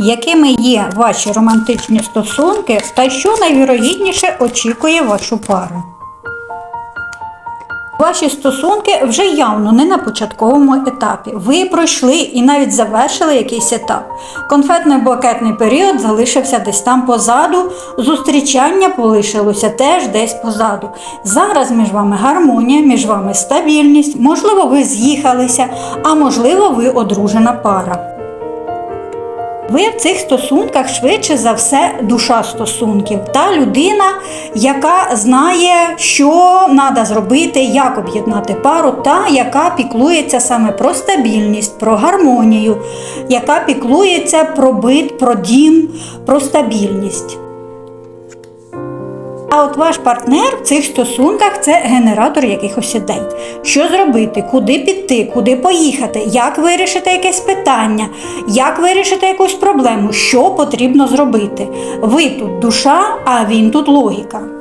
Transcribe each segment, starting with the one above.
Якими є ваші романтичні стосунки та що найвірогідніше очікує вашу пару? Ваші стосунки вже явно не на початковому етапі. Ви пройшли і навіть завершили якийсь етап. Конфетно-блакетний період залишився десь там позаду, зустрічання полишилося теж десь позаду. Зараз між вами гармонія, між вами стабільність, можливо, ви з'їхалися, а можливо, ви одружена пара. Ви в цих стосунках швидше за все душа стосунків. Та людина, яка знає, що треба зробити, як об'єднати пару, та яка піклується саме про стабільність, про гармонію, яка піклується про бит, про дім, про стабільність. А от ваш партнер в цих стосунках це генератор якихось ідей. Що зробити, куди піти, куди поїхати, як вирішити якесь питання, як вирішити якусь проблему, що потрібно зробити. Ви тут душа, а він тут логіка.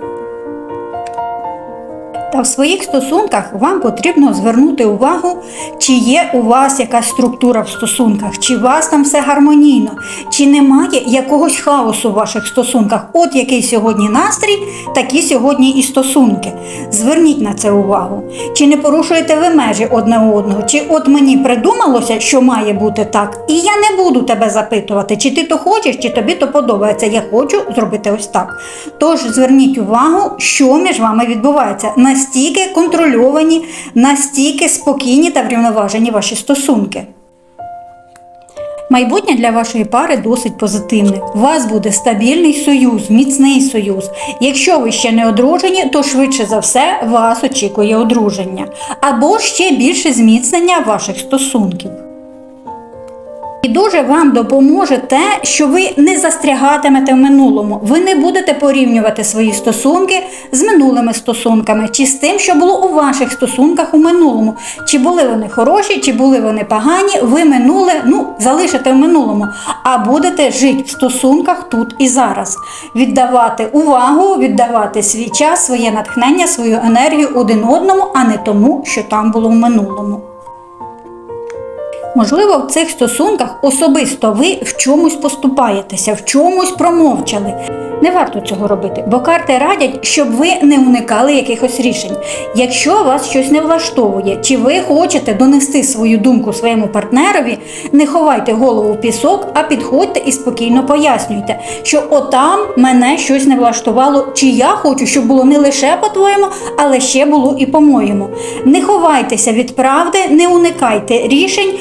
Та в своїх стосунках вам потрібно звернути увагу, чи є у вас якась структура в стосунках, чи у вас там все гармонійно, чи немає якогось хаосу в ваших стосунках. От який сьогодні настрій, такі сьогодні і стосунки. Зверніть на це увагу. Чи не порушуєте ви межі одне одного, чи от мені придумалося, що має бути так, і я не буду тебе запитувати, чи ти то хочеш, чи тобі то подобається. Я хочу зробити ось так. Тож зверніть увагу, що між вами відбувається. Настільки контрольовані, настільки спокійні та врівноважені ваші стосунки. Майбутнє для вашої пари досить позитивне. У вас буде стабільний союз, міцний союз. Якщо ви ще не одружені, то швидше за все вас очікує одруження або ще більше зміцнення ваших стосунків. І дуже вам допоможе те, що ви не застрягатимете в минулому. Ви не будете порівнювати свої стосунки з минулими стосунками, чи з тим, що було у ваших стосунках у минулому. Чи були вони хороші, чи були вони погані, ви минуле ну, залишите в минулому, а будете жити в стосунках тут і зараз. Віддавати увагу, віддавати свій час, своє натхнення, свою енергію один одному, а не тому, що там було в минулому. Можливо, в цих стосунках особисто ви в чомусь поступаєтеся, в чомусь промовчали. Не варто цього робити, бо карти радять, щоб ви не уникали якихось рішень. Якщо вас щось не влаштовує, чи ви хочете донести свою думку своєму партнерові, не ховайте голову в пісок, а підходьте і спокійно пояснюйте, що отам мене щось не влаштувало, чи я хочу, щоб було не лише по-твоєму, але ще було і по-моєму. Не ховайтеся від правди, не уникайте рішень.